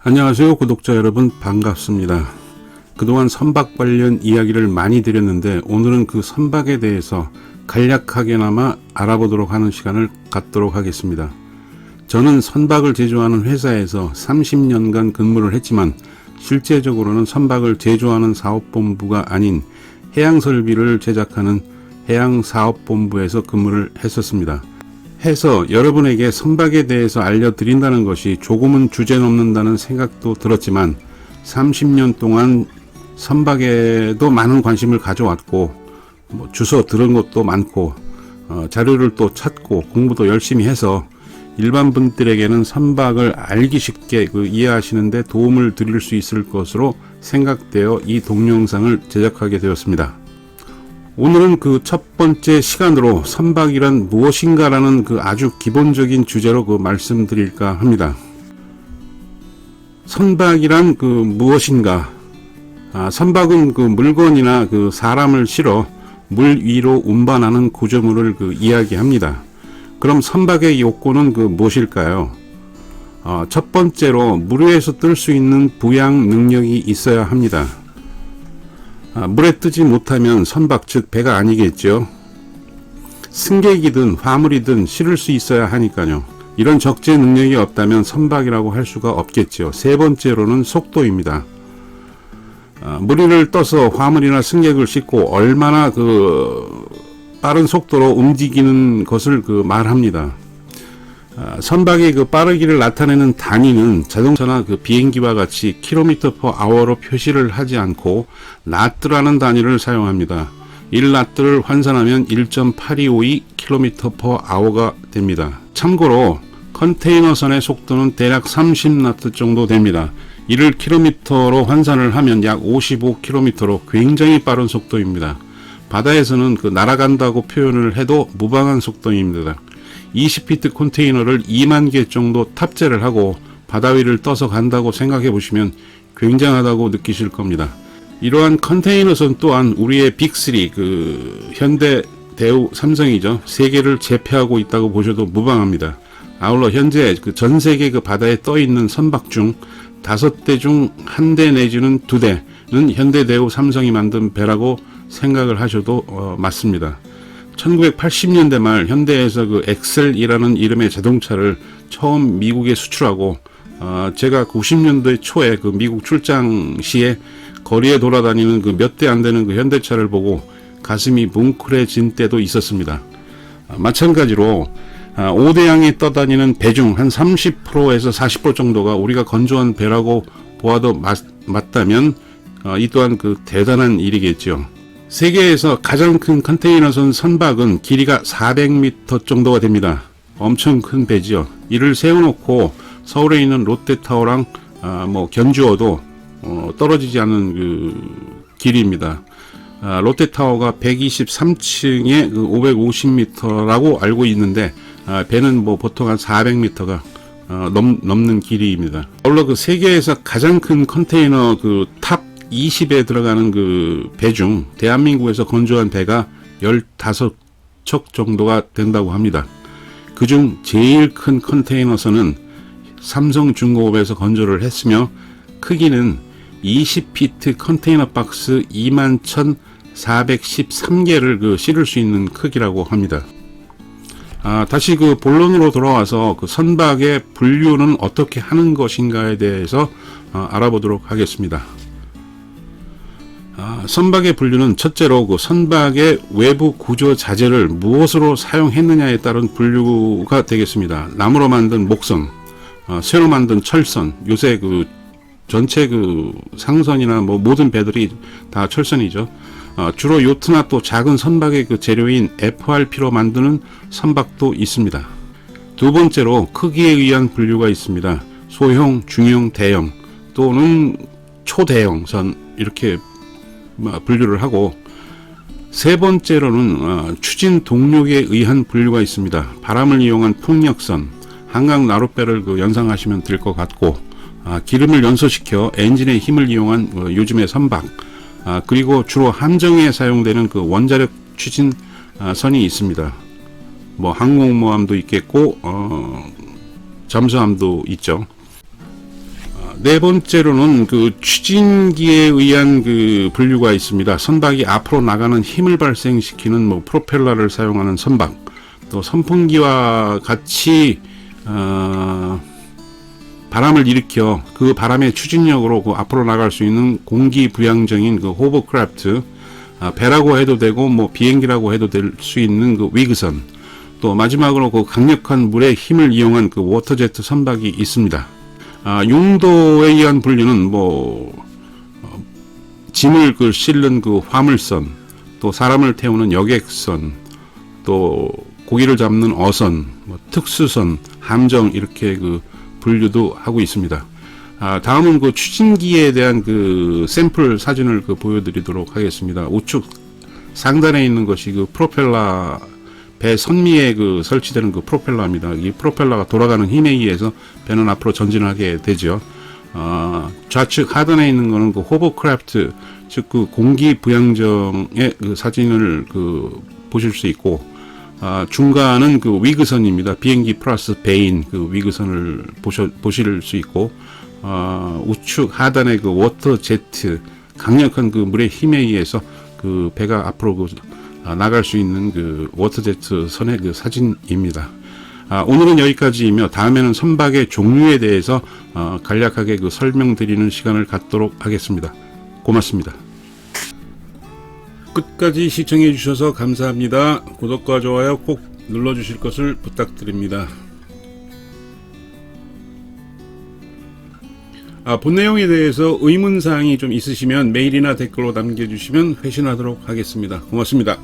안녕하세요 구독자 여러분 반갑습니다. 그동안 선박 관련 이야기를 많이 드렸는데 오늘은 그 선박에 대해서 간략하게나마 알아보도록 하는 시간을 갖도록 하겠습니다. 저는 선박을 제조하는 회사에서 30년간 근무를 했지만 실제적으로는 선박을 제조하는 사업본부가 아닌 해양설비를 제작하는 해양사업본부에서 근무를 했었습니다. 해서 여러분에게 선박에 대해서 알려드린다는 것이 조금은 주제넘는다는 생각도 들었지만 30년 동안 선박에도 많은 관심을 가져왔고 뭐 주워 들은 것도 많고 어, 자료를 또 찾고 공부도 열심히 해서 일반 분들에게는 선박을 알기 쉽게 그 이해하시는데 도움을 드릴 수 있을 것으로 생각되어 이 동영상을 제작하게 되었습니다. 오늘은 그 첫 번째 시간으로 선박이란 무엇인가라는 그 아주 기본적인 주제로 그 말씀드릴까 합니다. 선박이란 그 무엇인가? 아, 선박은 그 물건이나 그 사람을 실어 물 위로 운반하는 구조물을 그 이야기합니다. 그럼 선박의 요건은 그 무엇일까요? 어, 첫 번째로 물 위에서 뜰 수 있는 부양 능력이 있어야 합니다. 아, 물에 뜨지 못하면 선박 즉 배가 아니겠죠. 승객이든 화물이든 실을 수 있어야 하니까요. 이런 적재 능력이 없다면 선박이라고 할 수가 없겠죠. 세 번째로는 속도입니다. 아, 물 위를 떠서 화물이나 승객을 싣고 얼마나 그 빠른 속도로 움직이는 것을 그 말합니다. 아, 선박의 그 빠르기를 나타내는 단위는 자동차나 그 비행기와 같이 킬로미터 퍼 아워로 표시를 하지 않고 나트라는 단위를 사용합니다. 1나트를 환산하면 1.8252 킬로미터 퍼 아워가 됩니다. 참고로 컨테이너선의 속도는 대략 30나트 정도 됩니다. 이를 킬로미터로 환산을 하면 약 55킬로미터로 굉장히 빠른 속도입니다. 바다에서는 그 날아간다고 표현을 해도 무방한 속도입니다. 20피트 컨테이너를 2만 개 정도 탑재를 하고 바다 위를 떠서 간다고 생각해 보시면 굉장하다고 느끼실 겁니다. 이러한 컨테이너선 또한 우리의 빅3 그 현대 대우 삼성이죠 세 개를 제패하고 있다고 보셔도 무방합니다. 아울러 현재 그 전 세계 그 바다에 떠 있는 선박 중 다섯 대 중 한 대 내지는 두 대는 현대 대우 삼성이 만든 배라고 생각을 하셔도 어, 맞습니다. 1980년대 말 현대에서 그 엑셀이라는 이름의 자동차를 처음 미국에 수출하고 어, 제가 90년대 초에 그 미국 출장 시에 거리에 돌아다니는 그 몇 대 안 되는 그 현대차를 보고 가슴이 뭉클해진 때도 있었습니다. 아, 마찬가지로 아, 5대양에 떠다니는 배 중 한 30%에서 40% 정도가 우리가 건조한 배라고 보아도 맞, 맞다면 어, 이 또한 그 대단한 일이겠죠. 세계에서 가장 큰 컨테이너선 선박은 길이가 400m 정도가 됩니다. 엄청 큰 배지요. 이를 세워놓고 서울에 있는 롯데타워랑 아, 뭐 견주어도 어, 떨어지지 않은 그 길이입니다. 아, 롯데타워가 123층에 그 550m라고 알고 있는데 아, 배는 뭐 보통 한 400m가 어, 넘, 넘는 길이입니다. 물론 그 세계에서 가장 큰 컨테이너 그 탑 20에 들어가는 그 배 중 대한민국에서 건조한 배가 15척 정도가 된다고 합니다. 그 중 제일 큰 컨테이너선은 삼성중공업에서 건조를 했으며 크기는 20피트 컨테이너 박스 21,413개를 그 실을 수 있는 크기라고 합니다. 아, 다시 그 본론으로 돌아와서 그 선박의 분류는 어떻게 하는 것인가에 대해서 어, 알아보도록 하겠습니다. 아, 선박의 분류는 첫째로 그 선박의 외부 구조 자재를 무엇으로 사용했느냐에 따른 분류가 되겠습니다. 나무로 만든 목선, 어, 쇠로 만든 철선, 요새 그 전체 그 상선이나 뭐 모든 배들이 다 철선이죠. 어, 주로 요트나 또 작은 선박의 그 재료인 FRP로 만드는 선박도 있습니다. 두 번째로 크기에 의한 분류가 있습니다. 소형, 중형, 대형 또는 초대형 선 이렇게 뭐 분류를 하고 세 번째로는 어, 추진 동력에 의한 분류가 있습니다. 바람을 이용한 풍력선, 한강 나룻배를 그 연상하시면 될 것 같고 아, 기름을 연소시켜 엔진의 힘을 이용한 어, 요즘의 선박 아, 그리고 주로 함정에 사용되는 그 원자력 추진 아, 선이 있습니다. 뭐 항공모함도 있겠고 어, 잠수함도 있죠. 아, 네 번째로는 그 추진기에 의한 그 분류가 있습니다. 선박이 앞으로 나가는 힘을 발생시키는 뭐 프로펠러를 사용하는 선박, 또 선풍기와 같이 어, 바람을 일으켜 그 바람의 추진력으로 그 앞으로 나갈 수 있는 공기 부양정인 그 호버크래프트, 아, 배라고 해도 되고 뭐 비행기라고 해도 될 수 있는 그 위그선, 또 마지막으로 그 강력한 물의 힘을 이용한 그 워터제트 선박이 있습니다. 아, 용도에 의한 분류는 뭐 어, 짐을 그 실는 그 화물선, 또 사람을 태우는 여객선, 또 고기를 잡는 어선, 뭐 특수선, 함정 이렇게 그 분류도 하고 있습니다. 아, 다음은 그 추진기에 대한 그 샘플 사진을 그 보여드리도록 하겠습니다. 우측 상단에 있는 것이 그 프로펠러 배 선미에 그 설치되는 그 프로펠러입니다. 이 프로펠러가 돌아가는 힘에 의해서 배는 앞으로 전진하게 되죠. 어, 좌측 하단에 있는 거는 그 호버크래프트 즉 그 공기 부양정의 그 사진을 그 보실 수 있고 아, 중간은 그 위그선입니다. 비행기 플러스 배인 그 위그선을 보셔, 보실 수 있고 아, 우측 하단에 그 워터 제트 강력한 그 물의 힘에 의해서 그 배가 앞으로 그 아, 나갈 수 있는 그 워터 제트 선의 그 사진입니다. 아, 오늘은 여기까지이며 다음에는 선박의 종류에 대해서 어, 간략하게 그 설명드리는 시간을 갖도록 하겠습니다. 고맙습니다. 끝까지 시청해 주셔서 감사합니다. 구독과 좋아요 꼭 눌러 주실 것을 부탁드립니다. 아, 본 내용에 대해서 의문사항이 좀 있으시면 메일이나 댓글로 남겨주시면 회신하도록 하겠습니다. 고맙습니다.